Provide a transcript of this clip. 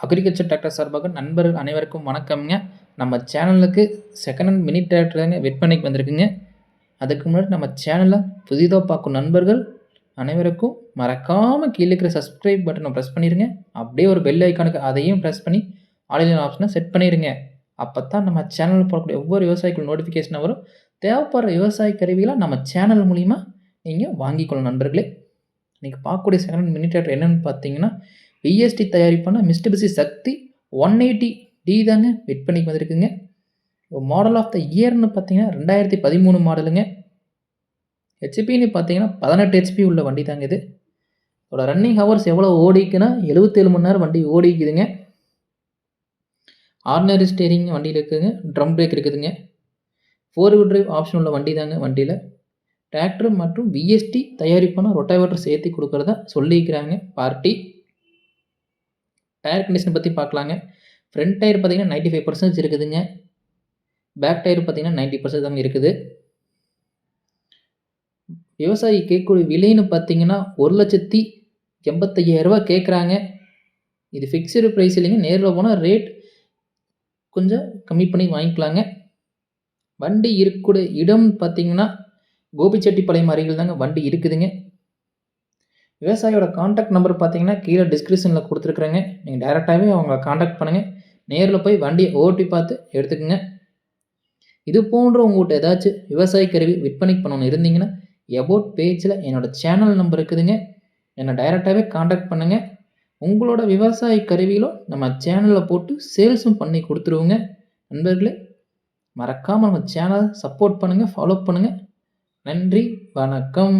Agriculture doctor சார்பாக நண்பர்கள் அனைவருக்கும் வணக்கம்ங்க. நம்ம சேனலுக்கு செகண்ட் ஹேண்ட் மினி டிராக்டர் தாங்க விற்பனைக்கு வந்திருக்குங்க. அதுக்கு முன்னாடி நம்ம சேனலை புதிதாக பார்க்கும் நண்பர்கள் அனைவருக்கும் மறக்காமல் கீழே இருக்கிற சப்ஸ்கிரைப் பட்டனை ப்ரெஸ் பண்ணிடுங்க அப்படியே ஒரு பெல் ஐக்கானுக்கு அதையும் ப்ரெஸ் பண்ணி ஆன்லைன் ஆப்ஷனை செட் பண்ணிடுங்க அப்போ தான் நம்ம சேனலில் போடக்கூடிய ஒவ்வொரு விவசாயிகள் நோட்டிஃபிகேஷனாக வரும். தேவைப்படுற விவசாய கருவிகளை நம்ம சேனல் மூலிமா நீங்கள் வாங்கிக்கொள்ளும் நண்பர்களே. இன்றைக்கி பார்க்கக்கூடிய செகண்ட் மினி டிராக்டர் என்னென்னு பார்த்தீங்கன்னா விஎஸ்டி தயாரிப்பான மிஸ்டிபிசி சக்தி ஒன் எயிட்டி டி தாங்க விற்பனைக்கு வந்திருக்குங்க. மாடல் ஆஃப் த இயர்னு பார்த்தீங்கன்னா ரெண்டாயிரத்தி பதிமூணு மாடலுங்க ஹெச்பின்னு பார்த்தீங்கன்னா பதினெட்டு ஹெச்பி உள்ள வண்டி தாங்க இது. இதோட ரன்னிங் ஹவர்ஸ் எவ்வளோ ஓடிக்குன்னா எழுபத்தேழு மணி நேரம் வண்டி ஓடிக்குதுங்க. ஆர்டினரி ஸ்டேரிங் வண்டியில் இருக்குதுங்க. ட்ரம் பிரேக் இருக்குதுங்க. ஃபோர் வீல் டிரைவ் ஆப்ஷன் உள்ள வண்டி தாங்க வண்டியில். டிராக்டர் மற்றும் விஎஸ்டி தயாரிப்பான ரொட்டாவேட்டர் சேர்த்து கொடுக்குறதா சொல்லிக்கிறாங்க பார்ட்டி டயர் கண்டிஷன் பற்றி பார்க்கலாங்க. ஃப்ரண்ட் டயர் பார்த்தீங்கன்னா நைன்ட்டி ஃபைவ் பர்சன்டேஜ் இருக்குதுங்க. பேக் டயர் பார்த்திங்கன்னா நைன்ட்டி பர்சன்ட் தாங்க இருக்குது. விவசாயி கேட்கக்கூடிய விலைன்னு பார்த்தீங்கன்னா ஒரு லட்சத்தி எண்பத்தையாயிரரூபா கேட்குறாங்க. இது ஃபிக்ஸ்டு ப்ரைஸ் இல்லைங்க. நேரில் போனால் ரேட் கொஞ்சம் கம்மி பண்ணி வாங்கிக்கலாங்க. வண்டி இருக்கக்கூடிய இடம் பார்த்தீங்கன்னா கோபிச்செட்டிப்பாளையம் அருகில் தாங்க வண்டி இருக்குதுங்க. விவசாயியோட காண்டாக்ட் நம்பர் பார்த்தீங்கன்னா கீழே டிஸ்கிரிப்ஷனில் கொடுத்துருக்குறேங்க. நீங்கள் டேரெக்டாகவே அவங்கள காண்டாக்ட் பண்ணுங்கள் நேரில் போய் வண்டியை ஓட்டி பார்த்து எடுத்துக்கோங்க. இது போன்ற உங்கள்கிட்ட ஏதாச்சும் விவசாய கருவி விற்பனைக்கு பண்ணணும் இருந்தீங்கன்னா எபோட் பேஜில் என்னோடய சேனல் நம்பர் இருக்குதுங்க. என்னை டைரெக்டாகவே காண்டாக்ட் பண்ணுங்கள் உங்களோட விவசாய கருவியிலும் நம்ம சேனலில் போட்டு சேல்ஸும் பண்ணி கொடுத்துருவோங்க. நண்பர்களே மறக்காமல் நம்ம சேனலை சப்போர்ட் பண்ணுங்கள் ஃபாலோ பண்ணுங்கள் நன்றி வணக்கம்.